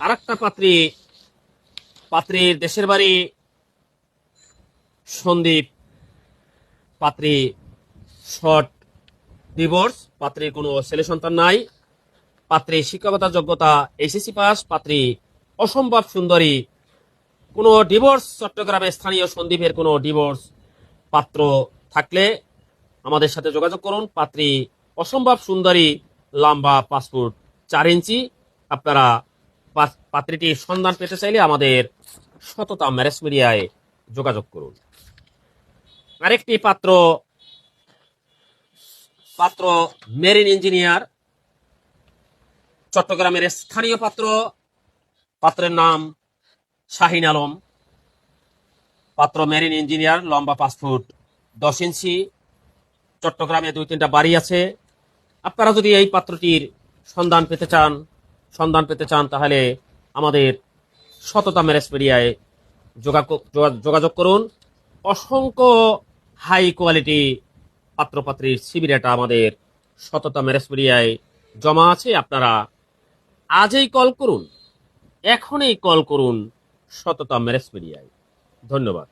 আর একটা পাত্রী, পাত্রীর দেশের বাড়ি, সন্দীপ, পাত্রী শর্ট ডিভোর্স, পাত্রীর কোনো ছেলে সন্তান নাই, পাত্রী শিক্ষকতা যোগ্যতা এইচএসসি পাস, পাত্রী অসম্ভব সুন্দরী, কোনো ডিভোর্স চট্টগ্রামে স্থানীয় সন্দীপের কোনো ডিভোর্স পাত্র থাকলে আমাদের সাথে যোগাযোগ করুন। পাত্রী অসম্ভব সুন্দরী, লম্বা পাসপোর্ট চার ইঞ্চি। আপনারা পা- পাত্রীটির সন্ধান পেতে চাইলে আমাদের সততা ম্যারেজ মিডিয়ায় যোগাযোগ করুন। আরেকটি পাত্র পাত্র মেরিন ইঞ্জিনিয়ার, চট্টগ্রামের স্থানীয় পাত্র। পাত্রের নাম শাহিন আলম। পাত্র মেরিন ইঞ্জিনিয়ার, লম্বা পাঁচ ফুট দশ ইঞ্চি, চট্টগ্রামে দুই তিনটা বাড়ি আছে। আপনারা যদি এই পাত্রটির সন্ধান পেতে চান সন্ধান পেতে চান, তাহলে আমাদের সততা ম্যারেজ মিডিয়ায় যোগা- যোগা- যোগাযোগ করুন। অসংখ্য হাই কোয়ালিটি পাত্রপাত্রীর শিবিরাটা আমাদের সততা ম্যারেজ মিডিয়ায় জমা আছে। আপনারা আজই কল করুন। এখনই কল করুন সততা ম্যারেজ মিডিয়ায়। ধন্যবাদ।